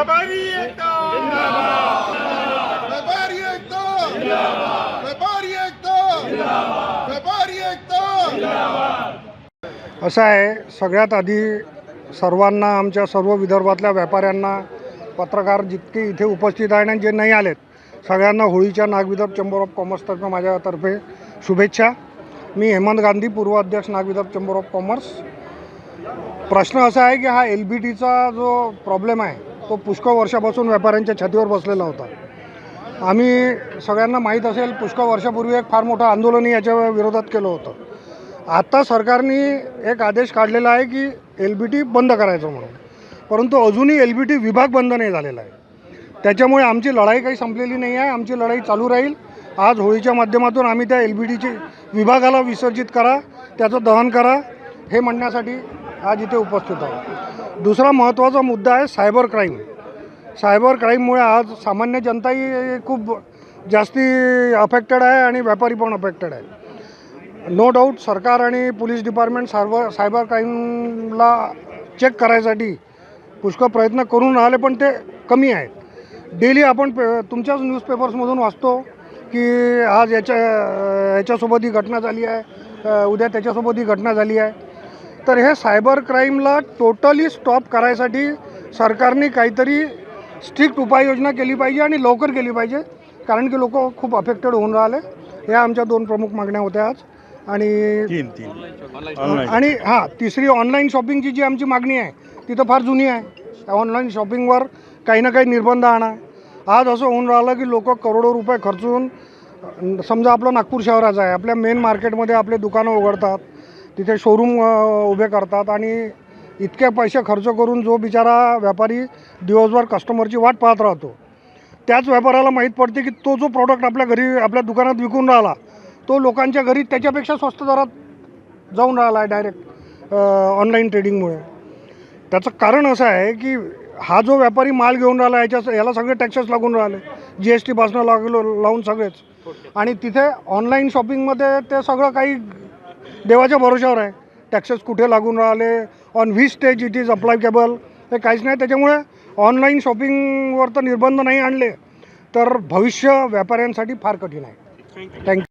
व्यापारी एकता व्यापारी एकता व्यापारी एकता व्यापारी एकता असं आहे सगळ्यात आधी सर्वांना आमच्या सर्व विदर्भातल्या व्यापाऱ्यांना पत्रकार जितके इथे उपस्थित आहे आणि जे नाही आलेत सगळ्यांना होळीच्या नागविदर्भ चेंबर ऑफ कॉमर्सतर्फे माझ्यातर्फे शुभेच्छा. मी हेमंत गांधी पूर्व अध्यक्ष नागविदर्भ चेंबर ऑफ कॉमर्स प्रश्न असा आहे की हा एल बी टीचा जो प्रॉब्लेम आहे तो पुष्कळ वर्षापासून व्यापाऱ्यांच्या छातीवर बसलेला होता. आम्ही सगळ्यांना माहीत असेल पुष्कळ वर्षापूर्वी एक फार मोठं आंदोलनही याच्या विरोधात केलं होतं. आत्ता सरकारने एक आदेश काढलेला आहे की एल बी टी बंद करायचं म्हणून. परंतु अजूनही एल बी टी विभाग बंद नाही झालेला आहे. त्याच्यामुळे आमची लढाई काही संपलेली नाही आहे आमची लढाई चालू राहील. आज होळीच्या माध्यमातून आम्ही त्या एल बी टीची विभागाला विसर्जित करा त्याचं दहन करा हे म्हणण्यासाठी आज इथे उपस्थित आहोत. दुसरा महत्त्वाचा मुद्दा आहे सायबर क्राईम. सायबर क्राईममुळे आज सामान्य जनताही खूप जास्ती अफेक्टेड आहे आणि व्यापारी पण अफेक्टेड आहे. नो डाऊट सरकार आणि पोलीस डिपार्टमेंट सायबर सायबर क्राईमला चेक करायसाठी पुष्कळ प्रयत्न करून राहिले पण ते कमी आहेत. डेली आपण पे तुमच्याच न्यूजपेपर्समधून वाचतो की आज याच्या याच्यासोबत ही घटना झाली आहे उद्या त्याच्यासोबत ही घटना झाली आहे. तर हे सायबर क्राईमला टोटली स्टॉप करायसाठी सरकारने काहीतरी स्ट्रिक्ट उपाययोजना केली पाहिजे आणि लवकर केली पाहिजे कारण की लोक खूप अफेक्टेड होऊन राहिले. या आमच्या दोन प्रमुख मागण्या होत्या आज. आणि आणि हां तिसरी ऑनलाईन शॉपिंगची जी आमची मागणी आहे ती तर फार जुनी आहे. ऑनलाईन शॉपिंगवर काही ना काही निर्बंध आणा. आज असं होऊन राहिलं की लोक करोडो रुपये खर्चून समजा आपलं नागपूर शहराचं आहे आपल्या मेन मार्केटमध्ये आपले दुकानं उघडतात तिथे शोरूम उभे करतात आणि इतके पैसे खर्च करून जो बिचारा व्यापारी दिवसभर कस्टमरची वाट पाहत राहतो. त्याच व्यापाऱ्याला माहीत पडते की तो जो प्रॉडक्ट आपल्या घरी आपल्या दुकानात विकून राहिला तो लोकांच्या घरी त्याच्यापेक्षा स्वस्त दरात जाऊन राहिला आहे डायरेक्ट ऑनलाईन ट्रेडिंगमुळे त्याचं कारण असं आहे की हा जो व्यापारी माल घेऊन राहिला याच्या याला सगळे टॅक्सेस लागून राहिले जी एस टीपासनं लागलो लावून सगळेच. आणि तिथे ऑनलाईन शॉपिंगमध्ये ते सगळं काही देवाच्या भरोशावर आहे. टॅक्सेस कुठे लागून राहिले? On V stage it is applicable हे काहीच नाही. त्याच्यामुळे ऑनलाईन शॉपिंगवर तर निर्बंध नाही आणले. तर भविष्य व्यापाऱ्यांसाठी फार कठीण आहे. थँक्यू